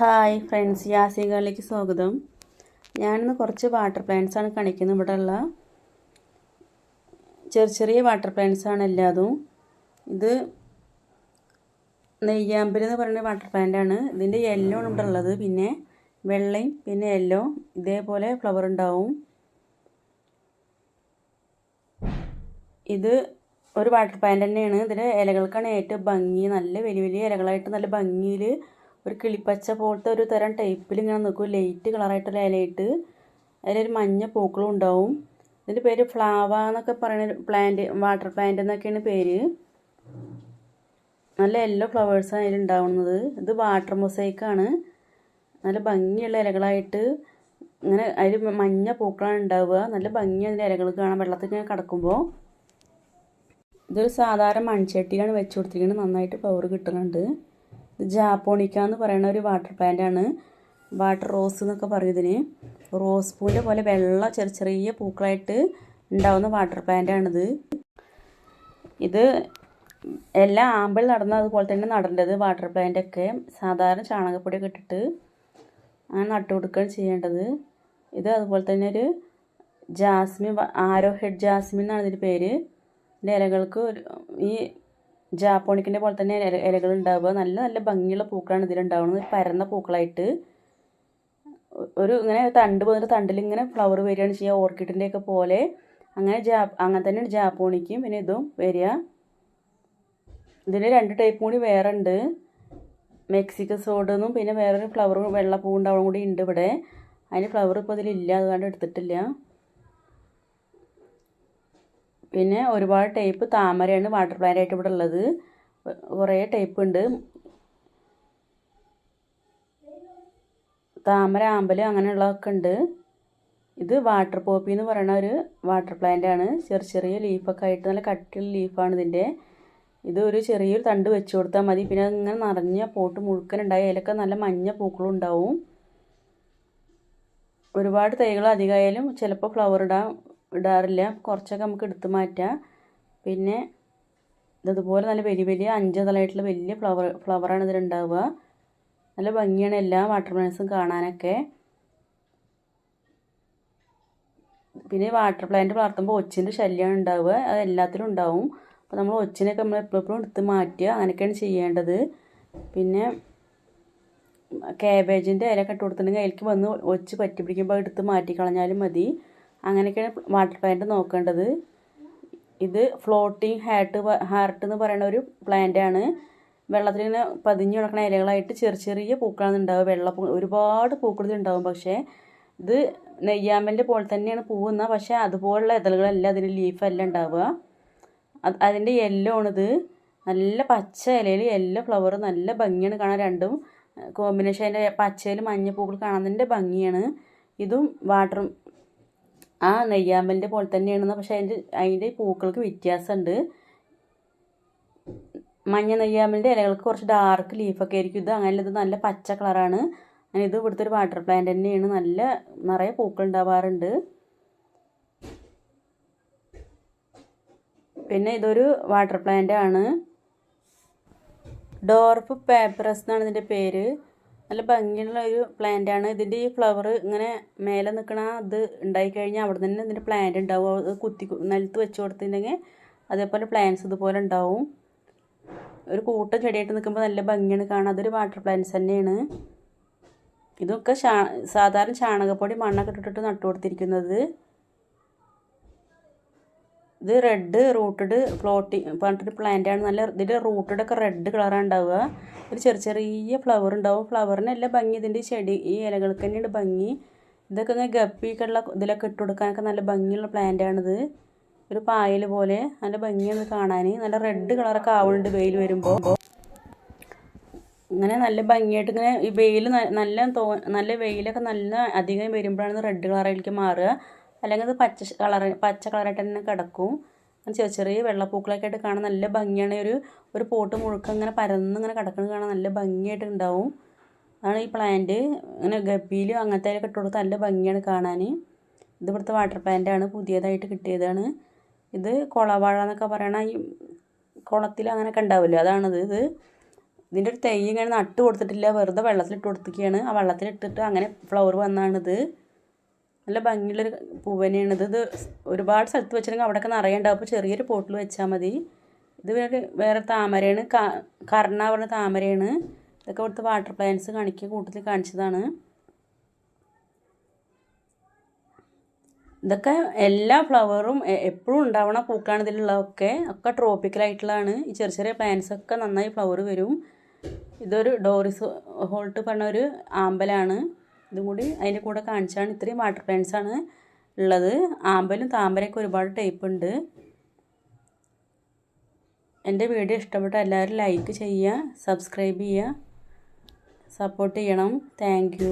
Hi friends യാസികളിലേക്ക് സ്വാഗതം. ഞാനിന്ന് കുറച്ച് വാട്ടർ പ്ലാന്റ്സ് ആണ് കാണിക്കുന്നത്. ഉള്ള ചെറിയ ചെറിയ വാട്ടർ പ്ലാന്റ്സ് ആണ് എല്ലാതും. ഇത് നെയ്യാമ്പൽ എന്ന് പറയുന്ന വാട്ടർ പ്ലാന്റ് ആണ്. ഇതിന്റെ യെല്ലോ ആണ് ഇവിടെ ഉള്ളത്. പിന്നെ വെള്ളയും പിന്നെ യെല്ലോ ഇതേപോലെ ഫ്ലവർ ഉണ്ടാവും. ഇത് ഒരു വാട്ടർ പ്ലാന്റ് തന്നെയാണ്. ഇതിന്റെ ഇലകൾക്കാണ് ഏറ്റവും ഭംഗി. നല്ല വലിയ വലിയ ഇലകളായിട്ട് നല്ല ഭംഗിയിൽ ഒരു കിളിപ്പച്ച പോലത്തെ ഒരു തരം ടൈപ്പിൽ ഇങ്ങനെ നിൽക്കും. ലൈറ്റ് കളറായിട്ടുള്ള ഇലയിട്ട്. അതിലൊരു മഞ്ഞ പൂക്കളും ഉണ്ടാവും. ഇതിന്റെ പേര് ഫ്ലാവ എന്നൊക്കെ പറയുന്ന പ്ലാന്റ് വാട്ടർ പ്ലാന്റ് എന്നൊക്കെയാണ് പേര്. നല്ല യെല്ലോ ഫ്ലവേഴ്സാണ് അതിൽ ഉണ്ടാവുന്നത്. ഇത് വാട്ടർ മൊസൈക്കാണ് നല്ല ഭംഗിയുള്ള ഇലകളായിട്ട് ഇങ്ങനെ അതിൽ മഞ്ഞ പൂക്കളാണ് ഉണ്ടാവുക. നല്ല ഭംഗി അതിന്റെ ഇലകൾ കാണാൻ. വെള്ളത്തിൽ ഇങ്ങനെ കിടക്കുമ്പോൾ ഇതൊരു സാധാരണ മൺചട്ടിയിലാണ് വെച്ച് കൊടുത്തിരിക്കുന്നത്. നന്നായിട്ട് പവർ കിട്ടുന്നുണ്ട്. ഇത് ജാപ്പോണിക്ക എന്ന് പറയുന്ന ഒരു വാട്ടർ പ്ലാന്റ് ആണ് വാട്ടർ റോസ് എന്നൊക്കെ പറയും ഇതിന് റോസ് പൂവിന്റെ പോലെ വെള്ള ചെറിയ ചെറിയ പൂക്കളായിട്ട് ഉണ്ടാവുന്ന വാട്ടർ പ്ലാന്റ് ആണിത് ഇത് എല്ലാ ആമ്പിൾ നടന്ന അതുപോലെ തന്നെ നടേണ്ടത് വാട്ടർ പ്ലാന്റ് ഒക്കെ സാധാരണ ചാണകപ്പൊടിയൊക്കെ ഇട്ടിട്ട് അങ്ങനെ നട്ടു കൊടുക്കുകയാണ് ചെയ്യേണ്ടത്. ഇത് അതുപോലെ തന്നെ ഒരു ജാസ്മിൻ ആരോ ഹെഡ് ജാസ്മിൻ എന്നാണ് ഇതിന്റെ പേര്. ഇതിന്റെ ഇലകൾക്ക് ഈ ജാപ്പോണിക്കിന്റെ പോലെ തന്നെ ഇല ഇലകൾ ഉണ്ടാവുക നല്ല നല്ല ഭംഗിയുള്ള പൂക്കളാണ് ഇതിലുണ്ടാവുന്നത്. പരന്ന പൂക്കളായിട്ട്. ഒരു ഇങ്ങനെ തണ്ട് പോകുന്ന തണ്ടിൽ ഇങ്ങനെ ഫ്ലവർ വരികയാണ് ചെയ്യുക. ഓർക്കിഡിന്റെ ഒക്കെ പോലെ. അങ്ങനെ ജാ അങ്ങനെ തന്നെയാണ് ജാപ്പോണിക്കും പിന്നെ ഇതും വരിക. ഇതിന് രണ്ട് ടൈപ്പ് കൂടി വേറെ ഉണ്ട്. മെക്സിക്കൻ സോഡ് എന്നും പിന്നെ വേറൊരു ഫ്ലവർ വെള്ള പൂ ഉണ്ടാവും കൂടി ഉണ്ട് ഇവിടെ. അതിന് ഫ്ലവർ ഇപ്പോൾ ഇതിലില്ല. അതുകൊണ്ട് എടുത്തിട്ടില്ല. പിന്നെ ഒരുപാട് ടൈപ്പ് താമരയാണ് വാട്ടർ പ്ലാന്റ് ആയിട്ട് ഇവിടെ ഉള്ളത്. കുറേ ടൈപ്പ് ഉണ്ട്. താമര ആമ്പൽ അങ്ങനെയുള്ളതൊക്കെ ഉണ്ട്. ഇത് വാട്ടർ പോപ്പി എന്ന് പറയുന്ന ഒരു വാട്ടർ പ്ലാന്റ് ആണ്. ചെറിയ ചെറിയ ലീഫൊക്കെ ആയിട്ട് നല്ല കട്ടിയുള്ള ലീഫാണ് ഇതിന്റെ ഇത് ഒരു ചെറിയൊരു തണ്ട് വെച്ച് കൊടുത്താൽ മതി. പിന്നെ ഇങ്ങനെ നിറഞ്ഞ പോട്ട് മുഴുക്കനുണ്ടായി അതിലൊക്കെ നല്ല മഞ്ഞ പൂക്കളും ഉണ്ടാവും. ഒരുപാട് തൈകൾ അധികമായാലും ചിലപ്പോൾ ഫ്ലവർ ഇടാൻ ഇടാറില്ല. കുറച്ചൊക്കെ നമുക്ക് എടുത്ത് മാറ്റാം. പിന്നെ ഇതുപോലെ നല്ല വലിയ വലിയ അഞ്ച് തലമായിട്ടുള്ള വലിയ ഫ്ലവർ ഫ്ലവറാണ് ഇതിലുണ്ടാവുക നല്ല ഭംഗിയാണ് എല്ലാ വാട്ടർ പ്ലാന്റ്സും കാണാനൊക്കെ. പിന്നെ വാട്ടർ പ്ലാന്റ് വളർത്തുമ്പോൾ ഒച്ചിന്റെ ശല്യമാണ് ഉണ്ടാവുക. അത് എല്ലാത്തിലും ഉണ്ടാവും. അപ്പോൾ നമ്മൾ ഒച്ചിനൊക്കെ നമ്മൾ എപ്പോഴും എടുത്ത് മാറ്റുക. അങ്ങനെയൊക്കെയാണ് ചെയ്യേണ്ടത്. പിന്നെ കാബേജിന്റെ ഇലയൊക്കെ ഇട്ട് കൊടുത്തിട്ടുണ്ടെങ്കിൽ അതിലേക്ക് വന്ന് ഒച്ച് പറ്റി പിടിക്കുമ്പോൾ എടുത്ത് മാറ്റി കളഞ്ഞാലും മതി. അങ്ങനെയൊക്കെയാണ് വാട്ടർ പ്ലാന്റ് നോക്കേണ്ടത്. ഇത് ഫ്ലോട്ടിങ് ഹാർട്ട് ഹാർട്ട് എന്ന് പറയുന്ന ഒരു പ്ലാന്റ് ആണ്. വെള്ളത്തിൽ ഇങ്ങനെ പതിഞ്ഞു കിടക്കുന്ന ഇലകളായിട്ട് ചെറിയ ചെറിയ പൂക്കളാണ് ഉണ്ടാവുക. വെള്ള ഒരുപാട് പൂക്കളിൽ ഉണ്ടാവും. പക്ഷേ ഇത് നെയ്യാമ്പലിന്റെ പോലെ തന്നെയാണ് പൂവുന്ന പക്ഷേ അതുപോലുള്ള ഇതളുകളല്ല. അതിന് ലീഫല്ല ഉണ്ടാവുക. അത് അതിന്റെ യെല്ലോ ആണിത്. നല്ല പച്ച ഇലയിൽ യെല്ലോ ഫ്ലവർ നല്ല ഭംഗിയാണ് കാണാൻ രണ്ടും. കോമ്പിനേഷൻ അതിന്റെ പച്ചയിൽ മഞ്ഞ പൂക്കൾ കാണാൻ ഭംഗിയാണ്. ഇതും വാട്ടർ ആ നെയ്യാമ്പലിന്റെ പോലെ തന്നെയാണെന്ന്. പക്ഷേ അതിന്റെ അതിന്റെ പൂക്കൾക്ക് വ്യത്യാസമുണ്ട്. മഞ്ഞ നെയ്യാമ്പലിന്റെ ഇലകൾക്ക് കുറച്ച് ഡാർക്ക് ലീഫൊക്കെ ആയിരിക്കും. ഇത് അങ്ങനെ ഇത് നല്ല പച്ച കളറാണ് അങ്ങനെ ഇത് ഇവിടുത്തെ ഒരു വാട്ടർ പ്ലാന്റ് തന്നെയാണ്. നല്ല നിറയെ പൂക്കൾ ഉണ്ടാവാറുണ്ട്. പിന്നെ ഇതൊരു വാട്ടർ പ്ലാന്റ് ആണ്. ഡോർഫ് പേപ്പറസ് എന്നാണ് ഇതിന്റെ പേര്. നല്ല ഭംഗിയുള്ള ഒരു പ്ലാന്റ് ആണ്. ഇതിന്റെ ഈ ഫ്ലവർ ഇങ്ങനെ മേലെ നിൽക്കണ ഇത് ഉണ്ടായിക്കഴിഞ്ഞാൽ അവിടെ തന്നെ ഇതിന്റെ പ്ലാന്റ് ഉണ്ടാവും. അത് കുത്തി നിലത്ത് വെച്ച് കൊടുത്തിട്ടുണ്ടെങ്കിൽ അതേപോലെ പ്ലാന്റ്സ് ഇതുപോലെ ഉണ്ടാവും. ഒരു കൂട്ടം ചെടിയായിട്ട് നിൽക്കുമ്പോൾ നല്ല ഭംഗിയാണ് കാണാൻ. അതൊരു വാട്ടർ പ്ലാന്റ്സ് തന്നെയാണ്. ഇതൊക്കെ സാധാരണ ചാണകപ്പൊടി മണ്ണൊക്കെ ഇട്ടിട്ട് നട്ടു കൊടുത്തിരിക്കുന്നത്. ഇത് റെഡ് റൂട്ടഡ് ഫ്ലോട്ടിങ് പറഞ്ഞിട്ടൊരു പ്ലാന്റ് ആണ്. നല്ല ഇതിന്റെ റൂട്ടഡ് ഒക്കെ റെഡ് കളറാണ് ഉണ്ടാവുക. ഒരു ചെറിയ ചെറിയ ഫ്ലവർ ഉണ്ടാവും. ഫ്ലവറിന് ഭംഗി. ഇതിന്റെ ചെടി ഈ ഇലകൾക്ക് തന്നെയാണ് ഭംഗി. ഇതൊക്കെ ഇങ്ങനെ ഗപ്പിയൊക്കെ ഉള്ള ഇതിലൊക്കെ ഇട്ട് കൊടുക്കാനൊക്കെ നല്ല ഭംഗിയുള്ള പ്ലാന്റ് ആണിത് ഒരു പായൽ പോലെ നല്ല ഭംഗിയാണ് കാണാൻ. നല്ല റെഡ് കളറൊക്കെ ആവുന്നുണ്ട് വെയിൽ വരുമ്പോൾ ഇങ്ങനെ നല്ല ഭംഗിയായിട്ട് ഇങ്ങനെ ഈ വെയിൽ നല്ല തോ നല്ല വെയിലൊക്കെ നല്ല അധികം വരുമ്പോഴാണ് റെഡ് കളറിലേക്ക് മാറുക. അല്ലെങ്കിൽ അത് പച്ച കളർ പച്ച കളറായിട്ട് തന്നെ കിടക്കും. ചെറിയ ചെറിയ വെള്ളപ്പൂക്കളൊക്കെ ആയിട്ട് കാണാൻ നല്ല ഭംഗിയാണ്. ഒരു ഒരു പോട്ട് മുഴുക്കം ഇങ്ങനെ പരന്ന് ഇങ്ങനെ കിടക്കുന്നത് കാണാൻ നല്ല ഭംഗിയായിട്ട് ഉണ്ടാവും. അതാണ് ഈ പ്ലാന്റ് ഇങ്ങനെ ഗപ്പിയിൽ അങ്ങനത്തെ ഇട്ട് കൊടുത്ത് നല്ല ഭംഗിയാണ് കാണാൻ. ഇത് ഇവിടുത്തെ വാട്ടർ പ്ലാന്റ് ആണ് പുതിയതായിട്ട് കിട്ടിയതാണ്. ഇത് കുളവാഴ എന്നൊക്കെ പറയണ ഈ കുളത്തിൽ അങ്ങനെയൊക്കെ ഉണ്ടാവില്ല? അതാണിത്. ഇത് ഇതിന്റെ ഒരു തൈ ഇങ്ങനെ നട്ട് കൊടുത്തിട്ടില്ല. വെറുതെ വെള്ളത്തിലിട്ട് കൊടുത്തിരിക്കുകയാണ്. ആ വെള്ളത്തിലിട്ടിട്ട് അങ്ങനെ ഫ്ലവർ വന്നാണിത് നല്ല ഭംഗിയുള്ളൊരു പൂവനെയാണ്. ഇത് ഒരുപാട് സ്ഥലത്ത് വെച്ചിട്ടുണ്ടെങ്കിൽ അവിടെയൊക്കെ നിറയേണ്ട. അപ്പോൾ ചെറിയൊരു പോട്ടിൽ വെച്ചാൽ മതി. ഇത് വേറെ വേറെ താമരയാണ്. കർണ പറഞ്ഞ താമരയാണ്. ഇതൊക്കെ ഇവിടുത്തെ വാട്ടർ പ്ലാന്റ്സ് കാണിക്കുക കൂട്ടത്തിൽ കാണിച്ചതാണ്. ഇതൊക്കെ എല്ലാ ഫ്ലവറും എപ്പോഴും ഉണ്ടാവണ പൂക്കാണ് ഇതിലുള്ളതൊക്കെ. ഒക്കെ ട്രോപ്പിക്കലായിട്ടുള്ളതാണ് ഈ ചെറിയ ചെറിയ പ്ലാന്റ്സ് ഒക്കെ നന്നായി ഫ്ലവർ വരും. ഇതൊരു ഡോറിസ് ഹോൾട്ട് പറഞ്ഞ ഒരു ആമ്പലാണ്. ഇതും കൂടി അതിന്റെ കൂടെ കാണിച്ചാണ് ഇത്രയും വാട്ടർ പ്ലാൻസ് ആണ് ഉള്ളത്. ആമ്പലും താമരയൊക്കെ ഒരുപാട് ടൈപ്പ് ഉണ്ട്. എന്റെ വീഡിയോ ഇഷ്ടപ്പെട്ട എല്ലാവരും ലൈക്ക് ചെയ്യുക സബ്സ്ക്രൈബ് ചെയ്യുക സപ്പോർട്ട് ചെയ്യണം. താങ്ക്